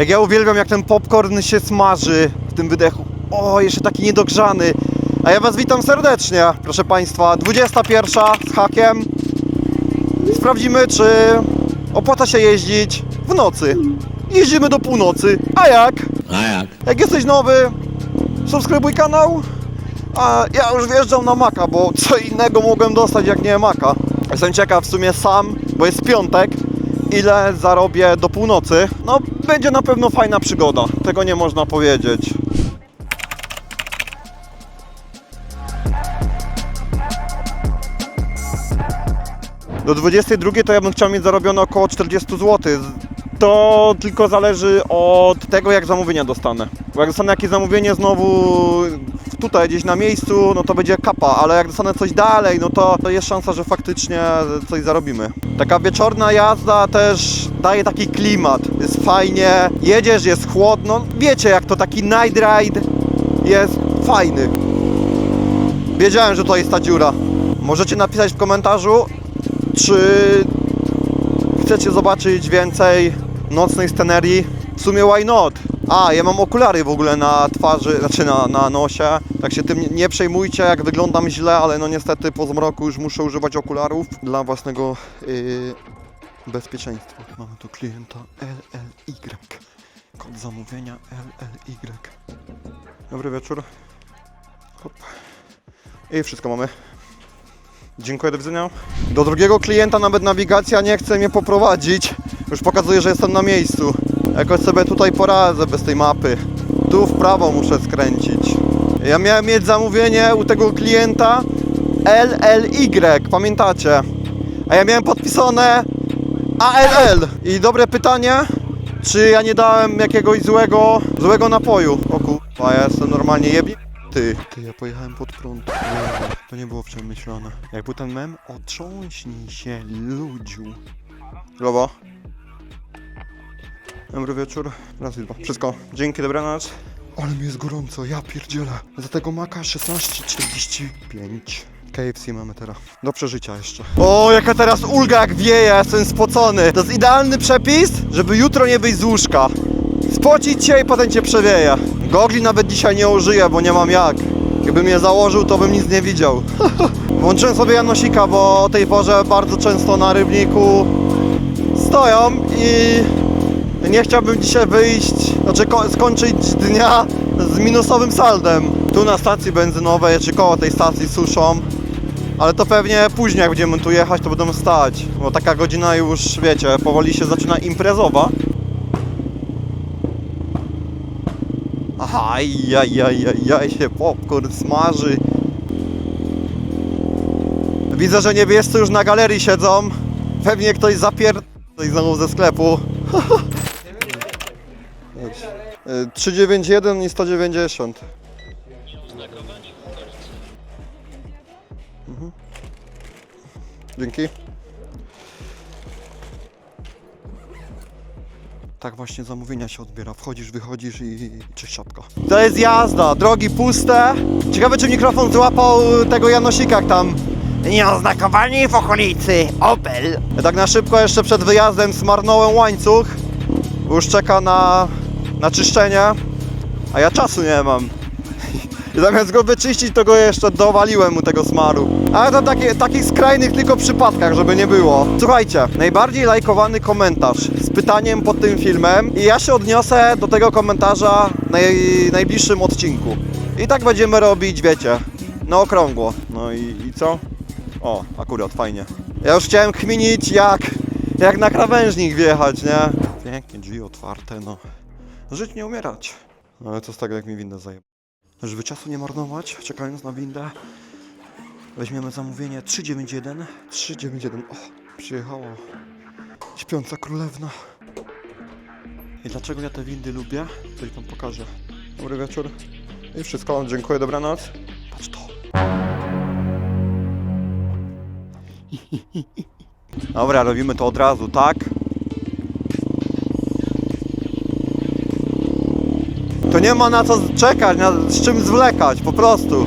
Jak ja uwielbiam, jak ten popcorn się smaży w tym wydechu. O, jeszcze taki niedogrzany. A ja Was witam serdecznie, proszę Państwa. 21 z hakiem. Sprawdzimy, czy opłaca się jeździć w nocy. Jeździmy do północy. A jak? A jak? Jak jesteś nowy, subskrybuj kanał. A ja już wjeżdżam na Maka, bo co innego mogłem dostać jak nie Maka. Jestem ciekaw w sumie sam, bo jest piątek, ile zarobię do północy. No, będzie na pewno fajna przygoda, tego nie można powiedzieć. Do 22 to ja bym chciał mieć zarobione około 40 zł. To tylko zależy od tego, jak zamówienia dostanę. Bo jak dostanę jakieś zamówienie znowu tutaj gdzieś na miejscu, no to będzie kapa, ale jak dostanę coś dalej, no to, to jest szansa, że faktycznie coś zarobimy. Taka wieczorna jazda też daje taki klimat. Jest fajnie, jedziesz, jest chłodno. Wiecie, jak to taki night ride jest fajny. Wiedziałem, że to jest ta dziura. Możecie napisać w komentarzu, czy chcecie zobaczyć więcej nocnej scenerii? W sumie why not? A, ja mam okulary w ogóle na twarzy, znaczy na, na nosie, tak się tym nie, przejmujcie, jak wyglądam źle, ale no niestety po zmroku już muszę używać okularów dla własnego yy, bezpieczeństwa. Mamy tu klienta LLY. Kod zamówienia LLY. Dobry wieczór. Hop. I wszystko mamy. Dziękuję, do widzenia. Do drugiego klienta nawet nawigacja nie chce mnie poprowadzić. Już pokazuje, że jestem na miejscu. Jakoś sobie tutaj poradzę bez tej mapy. Tu w prawo muszę skręcić. Ja miałem mieć zamówienie u tego klienta LLY, pamiętacie? A ja miałem podpisane ALL. I dobre pytanie, czy ja nie dałem jakiegoś złego, złego napoju? O kurwa, ja jestem normalnie jebni. Ty, ty, ja pojechałem pod prąd. To nie było przemyślane. Jak był ten mem? Otrząśnij się, ludziu. Lobo. Dobry wieczór. Raz i dwa. Wszystko. Dzięki, dobranoc. Ale mi jest gorąco, ja pierdzielę. Za tego maka 16,45. KFC mamy teraz. Do przeżycia jeszcze. O, jaka teraz ulga jak wieje, jestem spocony. To jest idealny przepis, żeby jutro nie wyjść z łóżka. Spocić się i potem cię przewieje. Gogli nawet dzisiaj nie użyję, bo nie mam jak. Gdybym je założył, to bym nic nie widział. Włączyłem sobie Janosika, bo o tej porze bardzo często na rybniku stoją i nie chciałbym dzisiaj wyjść, znaczy ko- skończyć dnia z minusowym saldem. Tu na stacji benzynowej, czy koło tej stacji suszą. Ale to pewnie później jak będziemy tu jechać, to będą stać. Bo taka godzina już, wiecie, powoli się zaczyna imprezowa. Aha, jaj, się popcorn smaży. Widzę, że niebiescy już na galerii siedzą. Pewnie ktoś zapier... coś znowu ze sklepu. Y, 391 i 190. Mhm. Dzięki. Tak właśnie zamówienia się odbiera. Wchodzisz, wychodzisz i cześć szapka. To jest jazda, drogi puste. Ciekawe czy mikrofon złapał tego Janosika jak tam. Nieoznakowani w okolicy Opel. Ja tak na szybko jeszcze przed wyjazdem smarnąłem łańcuch. Już czeka na, na czyszczenie, a ja czasu nie mam. I zamiast go wyczyścić, to go jeszcze dowaliłem mu tego smaru. Ale to takie, takich skrajnych tylko przypadkach, żeby nie było. Słuchajcie, najbardziej lajkowany komentarz z pytaniem pod tym filmem i ja się odniosę do tego komentarza w naj, najbliższym odcinku. I tak będziemy robić, wiecie, na okrągło. No i, i co? O, akurat fajnie. Ja już chciałem kminić jak, jak na krawężnik wjechać, nie? Pięknie, drzwi otwarte, no. Żyć nie umierać. No ale co z tego, jak mi windę zajeb... Żeby czasu nie marnować, czekając na windę, weźmiemy zamówienie 391. 391, o, przyjechała śpiąca królewna. I dlaczego ja te windy lubię? Coś wam pokażę. Dobry wieczór. I wszystko, dziękuję, dobranoc. Patrz to. Dobra, robimy to od razu, tak? To nie ma na co czekać, na, z czym zwlekać, po prostu.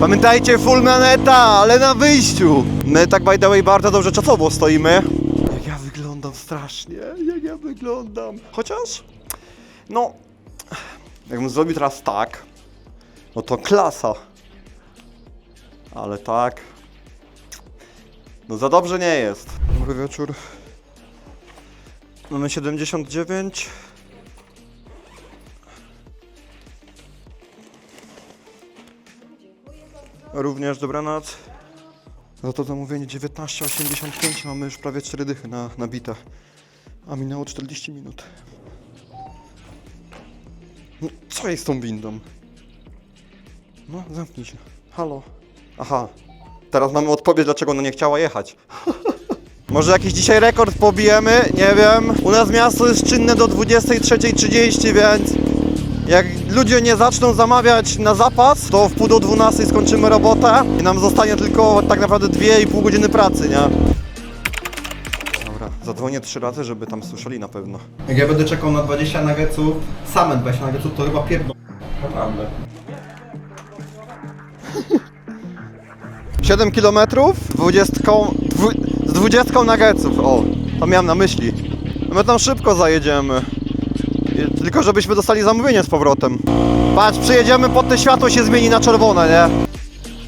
Pamiętajcie, full maneta, ale na wyjściu. My tak by the way bardzo dobrze czasowo stoimy. Jak ja wyglądam. strasznie, jak ja wyglądam. Chociaż, no, jakbym zrobił teraz tak, no to klasa. Ale tak, no za dobrze nie jest. Dobry wieczór. Mamy 79. Również dobranoc. Za to zamówienie 19,85 mamy już prawie 4 dychy na, na bite. A minęło 40 minut. No, co jest z tą windą? No, zamknij się. Halo. Aha. Teraz mamy odpowiedź, dlaczego ona nie chciała jechać. Może jakiś dzisiaj rekord pobijemy? Nie wiem. U nas miasto jest czynne do 23.30, więc jak ludzie nie zaczną zamawiać na zapas, to w pół do 12 skończymy robotę i nam zostanie tylko tak naprawdę 2,5 godziny pracy, nie? Dobra, zadzwonię trzy razy, żeby tam słyszeli na pewno. Jak ja będę czekał na 20 nuggetsów, same 20 nuggetsów, to chyba pierdol... Naprawdę. 7 km, 20, dwu, z 20 nuggetsów, o, to miałem na myśli. My tam szybko zajedziemy. Tylko żebyśmy dostali zamówienie z powrotem. Patrz, przyjedziemy pod te światło się zmieni na czerwone, nie?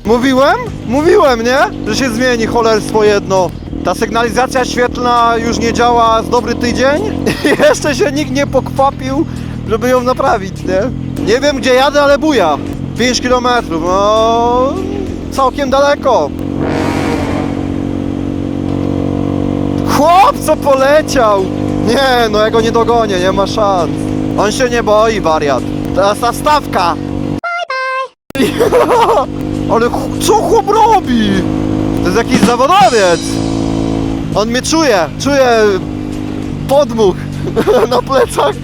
Mówiłem? Mówiłem, nie? Że się zmieni cholerstwo jedno. Ta sygnalizacja świetlna już nie działa z dobry tydzień i jeszcze się nikt nie pokwapił, żeby ją naprawić, nie? Nie wiem gdzie jadę, ale buja. 5 km, no całkiem daleko. Chłop co poleciał! Nie, no ja go nie dogonię, nie ma szans. On się nie boi, wariat. Teraz ta stawka. Bye bye. Ale co chłop robi? To jest jakiś zawodowiec. On mnie czuje, czuje podmuch na plecach.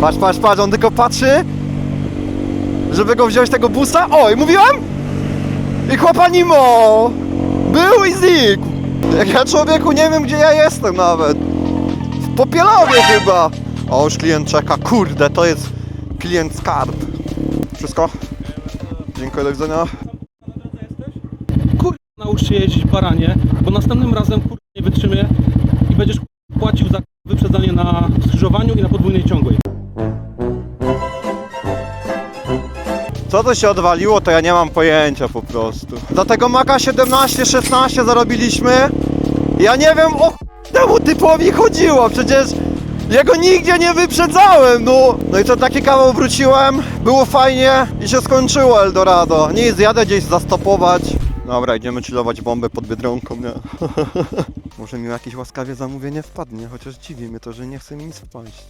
Patrz, patrz, patrz, on tylko patrzy, żeby go wziąć tego busa. Oj, mówiłem? I chłopa Nimo! Był i znikł! Jak ja człowieku nie wiem gdzie ja jestem nawet. Popielowie chyba! O, już klient czeka. Kurde, to jest klient skarb. Wszystko? Dziękuję, do widzenia. kur... naucz się jeździć baranie, bo następnym razem kur... nie wytrzymie i będziesz płacił za wyprzedzanie na skrzyżowaniu i na podwójnej ciągłej. Co to się odwaliło, to ja nie mam pojęcia po prostu. Za tego Maka 17-16 zarobiliśmy. Ja nie wiem o temu typowi chodziło, przecież ja go nigdzie nie wyprzedzałem, no. No i co, taki kawał wróciłem, było fajnie i się skończyło Eldorado. Nic, jadę gdzieś zastopować. Dobra, idziemy chillować bombę pod Biedronką, nie? Może mi jakieś łaskawie zamówienie wpadnie, chociaż dziwi mnie to, że nie chce mi nic wpaść.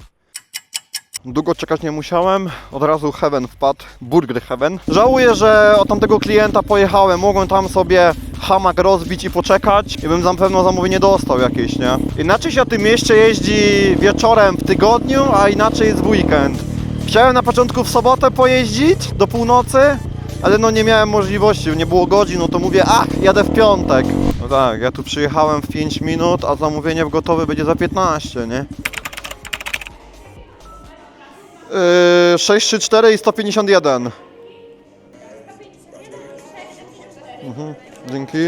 Długo czekać nie musiałem, od razu Heaven wpadł, Burger Heaven. Żałuję, że od tamtego klienta pojechałem, mogłem tam sobie hamak rozbić i poczekać i bym na pewno zamówienie dostał jakieś, nie? Inaczej się w tym mieście jeździ wieczorem w tygodniu, a inaczej jest w weekend. Chciałem na początku w sobotę pojeździć do północy, ale no nie miałem możliwości, nie było godzin, no to mówię, ach, jadę w piątek. No tak, ja tu przyjechałem w 5 minut, a zamówienie w gotowe będzie za 15, nie? Yy, 634 i 151. Mhm, dzięki.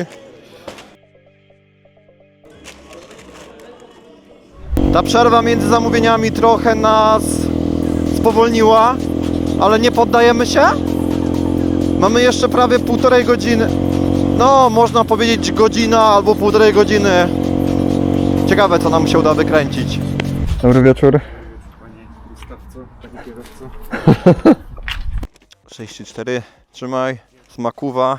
Ta przerwa między zamówieniami trochę nas spowolniła, ale nie poddajemy się. Mamy jeszcze prawie półtorej godziny. No, można powiedzieć godzina albo półtorej godziny. Ciekawe, co nam się uda wykręcić. Dobry wieczór. 64, trzymaj, smakuwa.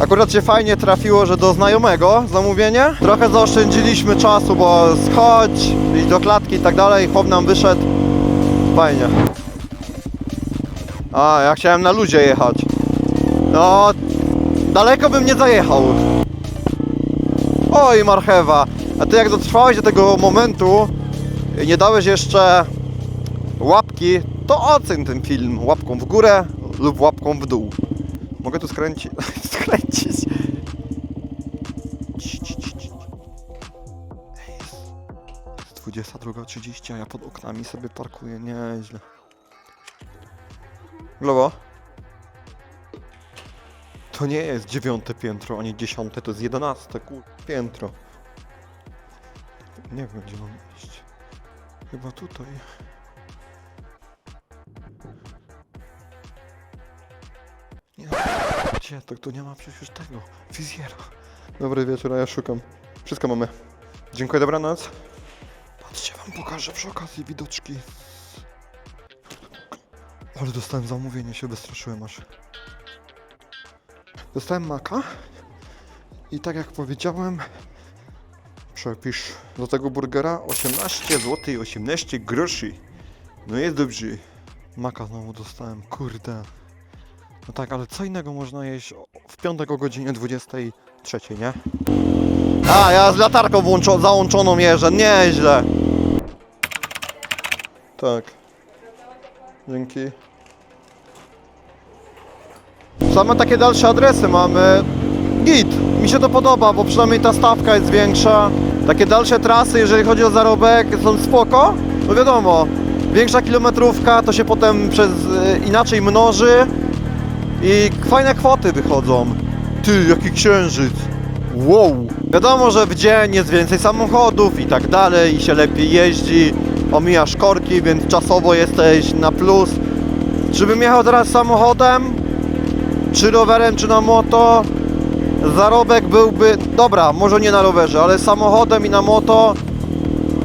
Akurat się fajnie trafiło, że do znajomego zamówienie. Trochę zaoszczędziliśmy czasu, bo schodź, iść do klatki i tak dalej, chłop nam wyszedł. Fajnie. A, ja chciałem na luzie jechać. No, daleko bym nie zajechał. Oj, marchewa. A ty jak dotrwałeś do tego momentu i nie dałeś jeszcze łapki, to oceń ten film łapką w górę lub łapką w dół. Mogę tu skręcić. skręcić. Jest 22.30, a ja pod oknami sobie parkuję nieźle. Globo? To nie jest dziewiąte piętro, ani dziesiąte, to jest jedenaste kur... piętro. Nie wiem, gdzie mam iść. Chyba tutaj. Gdzie? To tu nie ma przecież tego. Wizjera. Dobry wieczór, a ja szukam. Wszystko mamy. Dziękuję, dobranoc. Patrzcie, wam pokażę przy okazji widoczki. Ale dostałem zamówienie, się wystraszyłem aż. Dostałem maka. I tak jak powiedziałem, przepisz do tego burgera 18 zł i 18 groszy. No jest dobrze. Maka znowu dostałem, kurde. No tak, ale co innego można jeść w piątek o godzinie 23, nie? A, ja z latarką włączo- załączoną jeżdżę, nieźle. Tak. Dzięki. Same takie dalsze adresy mamy. Git, mi się to podoba, bo przynajmniej ta stawka jest większa. Takie dalsze trasy, jeżeli chodzi o zarobek, są spoko. No wiadomo, większa kilometrówka to się potem przez e, inaczej mnoży i fajne kwoty wychodzą. Ty, jaki księżyc. Wow. Wiadomo, że w dzień jest więcej samochodów i tak dalej i się lepiej jeździ. Omijasz korki, więc czasowo jesteś na plus. Czy bym jechał teraz samochodem? Czy rowerem, czy na moto? zarobek byłby, dobra, może nie na rowerze, ale samochodem i na moto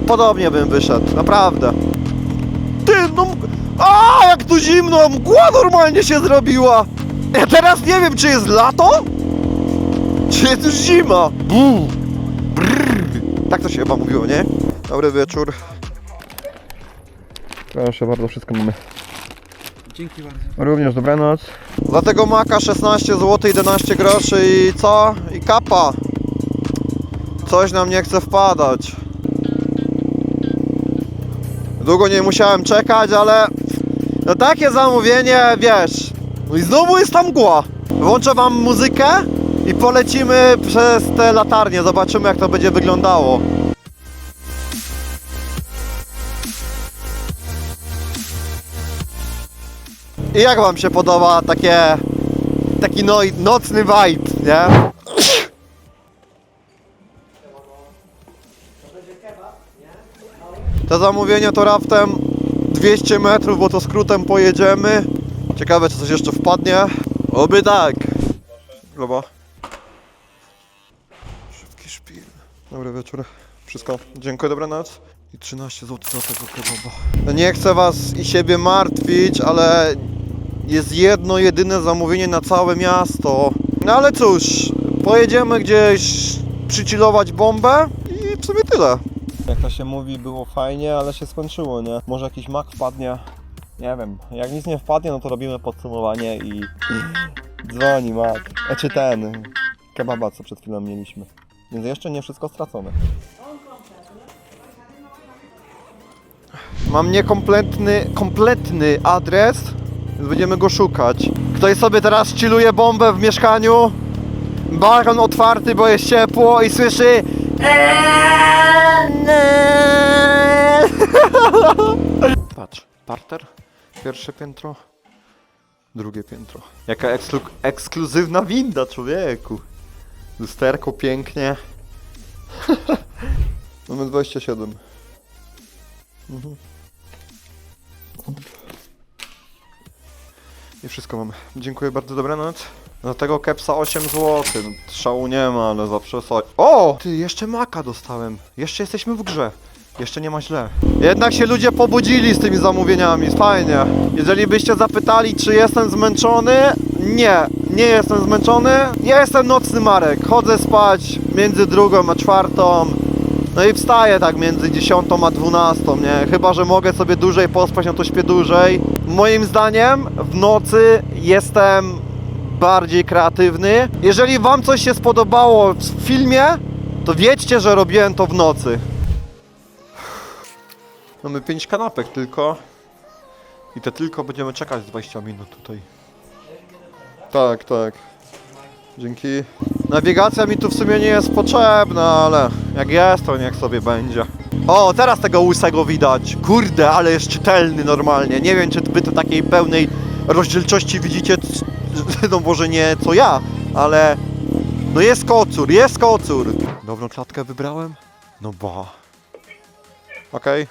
podobnie bym wyszedł, naprawdę. Ty, no, a jak tu zimno, mgła normalnie się zrobiła. Ja teraz nie wiem, czy jest lato, czy jest już zima. Bu, brrr. Tak to się chyba mówiło, nie? Dobry wieczór. Proszę bardzo, wszystko mamy. Dzięki bardzo. Również dobranoc. Dlatego maka 16 zł 11 groszy i co? I kapa. Coś nam nie chce wpadać. Długo nie musiałem czekać, ale no takie zamówienie, wiesz. No i znowu jest tam mgła. Włączę wam muzykę i polecimy przez te latarnie. Zobaczymy jak to będzie wyglądało. I jak wam się podoba takie taki no, nocny vibe, nie? To zamówienie to raptem 200 metrów, bo to skrótem pojedziemy. Ciekawe, czy coś jeszcze wpadnie. Oby tak. Globa. Szybki szpil. Dobry wieczór. Wszystko. Dziękuję, dobranoc. I 13 zł za tego kebaba. Nie chcę was i siebie martwić, ale jest jedno, jedyne zamówienie na całe miasto. No ale cóż, pojedziemy gdzieś przychillować bombę i w sumie tyle. Jak to się mówi, było fajnie, ale się skończyło, nie? Może jakiś mak wpadnie. Nie wiem, jak nic nie wpadnie, no to robimy podsumowanie i dzwoni mak. Znaczy ten, kebaba, co przed chwilą mieliśmy. Więc jeszcze nie wszystko stracone. Mam niekompletny, kompletny adres, więc będziemy go szukać. Ktoś sobie teraz chilluje bombę w mieszkaniu, balkon otwarty, bo jest ciepło i słyszy Patrz, parter, pierwsze piętro, drugie piętro. Jaka eksklu ekskluzywna winda, człowieku. Lusterko pięknie. Mamy 27. Mhm. I wszystko mam. Dziękuję bardzo, dobranoc. Za tego kepsa 8 zł. Szału nie ma, ale zawsze so... O! Ty, jeszcze maka dostałem. Jeszcze jesteśmy w grze. Jeszcze nie ma źle. Jednak się ludzie pobudzili z tymi zamówieniami, fajnie. Jeżeli byście zapytali, czy jestem zmęczony, nie, nie jestem zmęczony. Ja jestem nocny Marek, chodzę spać między drugą a czwartą. No i wstaję tak między 10 a 12, nie? Chyba, że mogę sobie dłużej pospać, no to śpię dłużej. Moim zdaniem w nocy jestem bardziej kreatywny. Jeżeli wam coś się spodobało w filmie, to wiedzcie, że robiłem to w nocy. Mamy 5 kanapek tylko. I te tylko będziemy czekać 20 minut tutaj. Tak, tak. Dzięki. Nawigacja mi tu w sumie nie jest potrzebna, ale jak jest, to niech sobie będzie. O, teraz tego łysego widać. Kurde, ale jest czytelny normalnie. Nie wiem, czy wy to takiej pełnej rozdzielczości widzicie, no może nie co ja, ale no jest kocur, jest kocur. Dobrą klatkę wybrałem? No ba. Okej.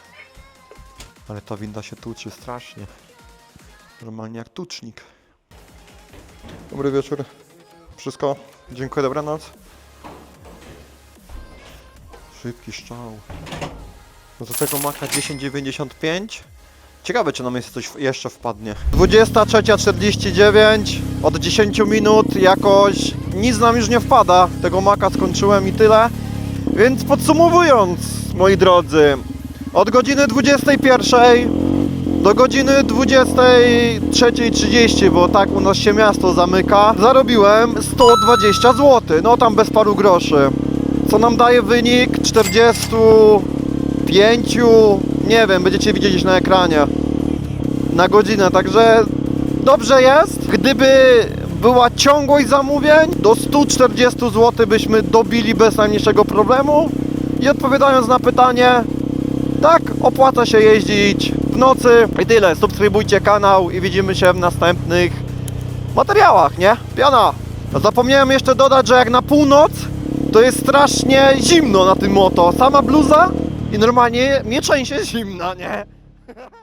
Ale ta winda się tuczy strasznie. Normalnie jak tucznik. Dobry wieczór. Wszystko. Dziękuję, dobranoc. Szybki szczał. No do tego maka 1095. Ciekawe, czy nam jest coś jeszcze wpadnie. 23.49. Od 10 minut jakoś nic nam już nie wpada. Tego maka skończyłem i tyle. Więc podsumowując, moi drodzy, od godziny 21 do godziny 23.30, bo tak u nas się miasto zamyka, zarobiłem 120 zł, no tam bez paru groszy. Co nam daje wynik 45, nie wiem, będziecie widzieć na ekranie, na godzinę, także dobrze jest. Gdyby była ciągłość zamówień, do 140 zł byśmy dobili bez najmniejszego problemu. I odpowiadając na pytanie, tak, opłaca się jeździć w nocy. I tyle. Subskrybujcie kanał i widzimy się w następnych materiałach, nie? Piana! Zapomniałem jeszcze dodać, że jak na północ, to jest strasznie zimno na tym moto. Sama bluza i normalnie mnie trzęsie zimna, nie?